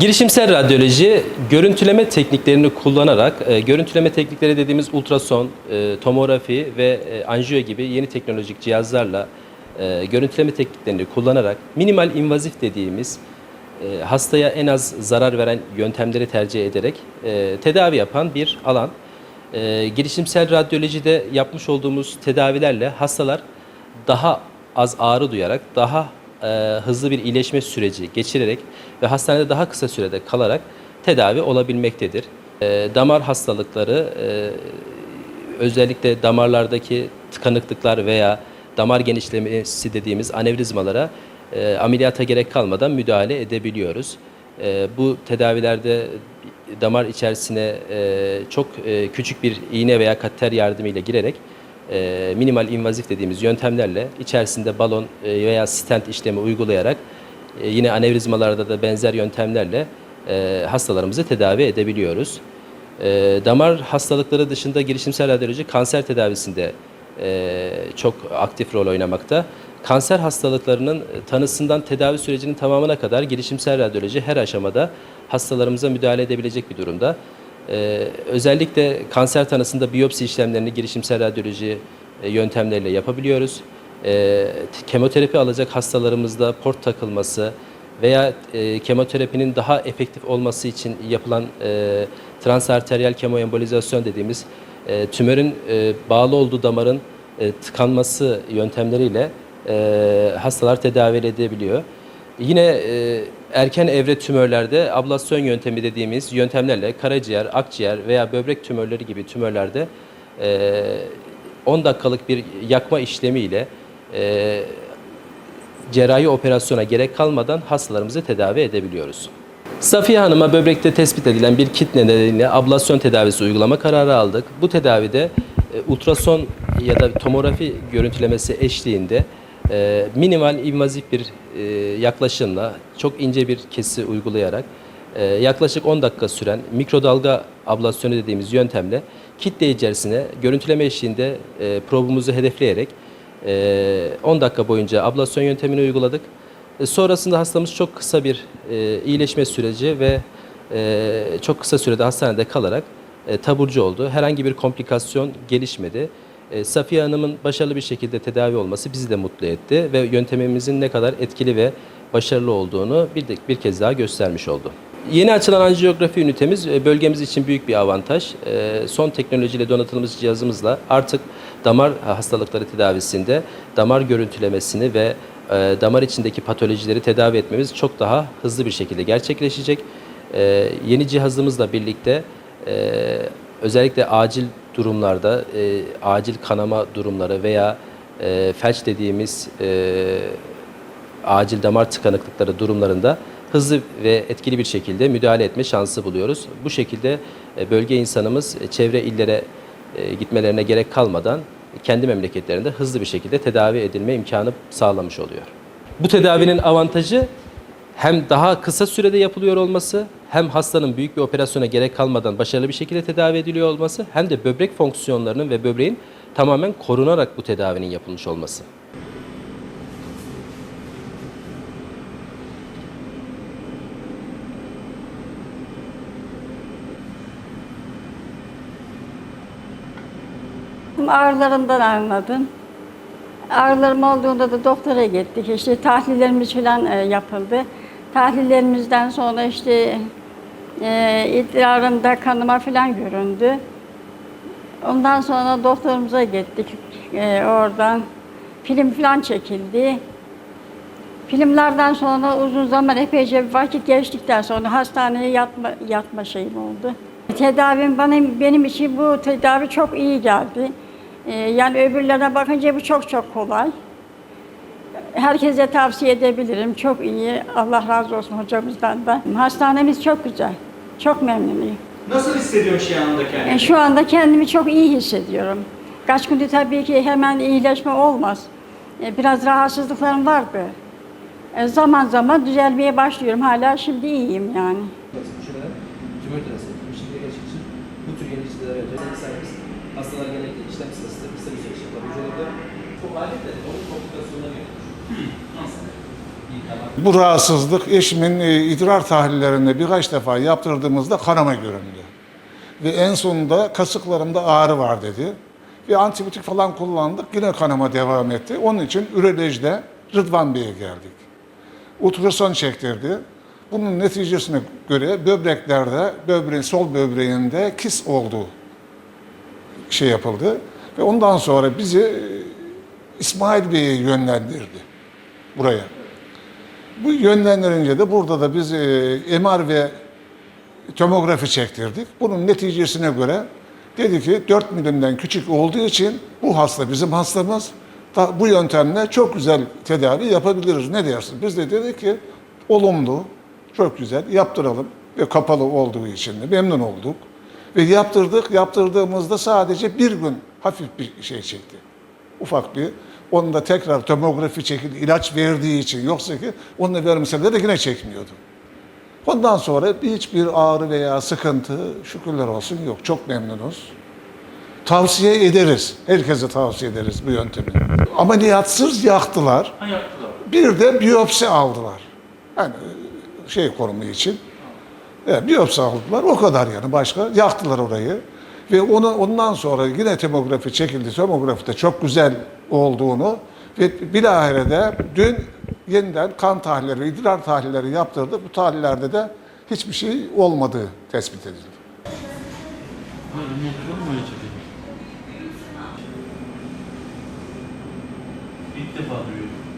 Girişimsel radyoloji görüntüleme tekniklerini kullanarak, e, görüntüleme teknikleri dediğimiz ultrason, e, tomografi ve e, anjiyo gibi yeni teknolojik cihazlarla e, görüntüleme tekniklerini kullanarak minimal invaziv dediğimiz e, hastaya en az zarar veren yöntemleri tercih ederek e, tedavi yapan bir alan. E, girişimsel radyolojide yapmış olduğumuz tedavilerle hastalar daha az ağrı duyarak, daha e, hızlı bir iyileşme süreci geçirerek ve hastanede daha kısa sürede kalarak tedavi olabilmektedir. E, damar hastalıkları e, özellikle damarlardaki tıkanıklıklar veya damar genişlemesi dediğimiz anevrizmalara e, ameliyata gerek kalmadan müdahale edebiliyoruz. E, bu tedavilerde damar içerisine e, çok e, küçük bir iğne veya kateter yardımıyla girerek e, minimal invazif dediğimiz yöntemlerle içerisinde balon e, veya stent işlemi uygulayarak e, yine anevrizmalarda da benzer yöntemlerle hastalarımızı tedavi edebiliyoruz. Damar hastalıkları dışında girişimsel radyoloji kanser tedavisinde çok aktif rol oynamakta. Kanser hastalıklarının tanısından tedavi sürecinin tamamına kadar girişimsel radyoloji her aşamada hastalarımıza müdahale edebilecek bir durumda. Ee, özellikle kanser tanısında biyopsi işlemlerini girişimsel radyoloji e, yöntemleriyle yapabiliyoruz. Ee, kemoterapi alacak hastalarımızda port takılması veya e, kemoterapinin daha efektif olması için yapılan e, transarteriyel kemoembolizasyon dediğimiz e, tümörün e, bağlı olduğu damarın tıkanması yöntemleriyle hastalar tedavi edebiliyor. Yine e, erken evre tümörlerde ablasyon yöntemi dediğimiz yöntemlerle karaciğer, akciğer veya böbrek tümörleri gibi tümörlerde e, 10 dakikalık bir yakma işlemiyle e, cerrahi operasyona gerek kalmadan hastalarımızı tedavi edebiliyoruz. Safiye Hanım'a böbrekte tespit edilen bir kit nedeniyle ablasyon tedavisi uygulama kararı aldık. Bu tedavide ultrason ya da tomografi görüntülemesi eşliğinde e, minimal invazif bir e, yaklaşımla çok ince bir kesi uygulayarak e, yaklaşık 10 dakika süren mikrodalga ablasyonu dediğimiz yöntemle kitle içerisine görüntüleme eşliğinde e, probumuzu hedefleyerek e, 10 dakika boyunca ablasyon yöntemini uyguladık. E, Sonrasında hastamız çok kısa bir e, iyileşme süreci ve e, çok kısa sürede hastanede kalarak e, taburcu oldu. Herhangi bir komplikasyon gelişmedi. E, Safiye Hanım'ın başarılı bir şekilde tedavi olması bizi de mutlu etti ve yöntemimizin ne kadar etkili ve başarılı olduğunu bir, de- bir kez daha göstermiş oldu. Yeni açılan anjiyografi ünitemiz e, bölgemiz için büyük bir avantaj. E, Son teknolojiyle donatılmış cihazımızla artık damar hastalıkları tedavisinde damar görüntülemesini ve damar içindeki patolojileri tedavi etmemiz çok daha hızlı bir şekilde gerçekleşecek. Yeni cihazımızla birlikte özellikle acil durumlarda, e, acil kanama durumları veya e, felç dediğimiz e, acil damar tıkanıklıkları durumlarında hızlı ve etkili bir şekilde müdahale etme şansı buluyoruz. Bu şekilde e, bölge insanımız e, çevre illere e, gitmelerine gerek kalmadan kendi memleketlerinde hızlı bir şekilde tedavi edilme imkanı sağlamış oluyor. Bu tedavinin avantajı hem daha kısa sürede yapılıyor olması, hem hastanın büyük bir operasyona gerek kalmadan başarılı bir şekilde tedavi ediliyor olması, hem de böbrek fonksiyonlarının ve böbreğin tamamen korunarak bu tedavinin yapılmış olması. Ağrılarımdan anladım. Ağrılarım olduğunda da doktora gittik. İşte tahlillerimiz falan e, yapıldı. Tahlillerimizden sonra işte e, idrarımda kanıma falan göründü. Ondan sonra doktorumuza gittik. E, oradan film falan çekildi. Filmlerden sonra uzun zaman epeyce bir vakit geçtikten sonra hastaneye yatma, yatma şeyim oldu. Tedavim bana, benim için bu tedavi çok iyi geldi. Ee, yani öbürlerine bakınca bu çok çok kolay. Herkese tavsiye edebilirim. Çok iyi. Allah razı olsun hocamızdan da. Hastanemiz çok güzel. Çok memnunum. Nasıl hissediyorsun şu anda kendini? E, şu anda kendimi çok iyi hissediyorum. Kaç gündür tabii ki hemen iyileşme olmaz. E, biraz rahatsızlıklarım vardı. E, zaman zaman düzelmeye başlıyorum. Hala şimdi iyiyim yani. tümör tedavisi şimdi gerçekleşir. Bu tür yeni tedavi özellikle servis hastalar genellikle işlem sırasında kısa bir süreç yapabilir. Çok alet de onun komplikasyonları yoktur. Nasıl? Bu rahatsızlık eşimin e, idrar tahlillerinde birkaç defa yaptırdığımızda kanama göründü. Ve en sonunda kasıklarımda ağrı var dedi. Ve antibiyotik falan kullandık. Yine kanama devam etti. Onun için ürolojide Rıdvan Bey'e geldik. Ultrason çektirdi. Bunun neticesine göre böbreklerde, böbreğin sol böbreğinde kis olduğu şey yapıldı. Ve ondan sonra bizi e, İsmail Bey'e yönlendirdi buraya. Bu yönlendirince de burada da biz e, MR ve tomografi çektirdik. Bunun neticesine göre dedi ki 4 milimden küçük olduğu için bu hasta bizim hastamız. Da bu yöntemle çok güzel tedavi yapabiliriz. Ne dersin? Biz de dedik ki olumlu, çok güzel yaptıralım. Ve kapalı olduğu için de memnun olduk. Ve yaptırdık. Yaptırdığımızda sadece bir gün hafif bir şey çekti. Ufak bir. Onu da tekrar tomografi çekildi. ilaç verdiği için. Yoksa ki onu da vermeseler de yine çekmiyordu. Ondan sonra bir- hiçbir ağrı veya sıkıntı şükürler olsun yok. Çok memnunuz. Tavsiye ederiz. Herkese tavsiye ederiz bu yöntemi. Ameliyatsız yaktılar. Ha yaptılar. Bir de biyopsi aldılar. Yani şey konumu için. Evet, biyopsi aldılar. O kadar yani başka. Yaktılar orayı. Ve onu, ondan sonra yine tomografi çekildi. Tomografide çok güzel olduğunu ve bilahare de dün yeniden kan tahlilleri, idrar tahlilleri yaptırdık. Bu tahlillerde de hiçbir şey olmadığı tespit edildi. İlk defa duyuyorum.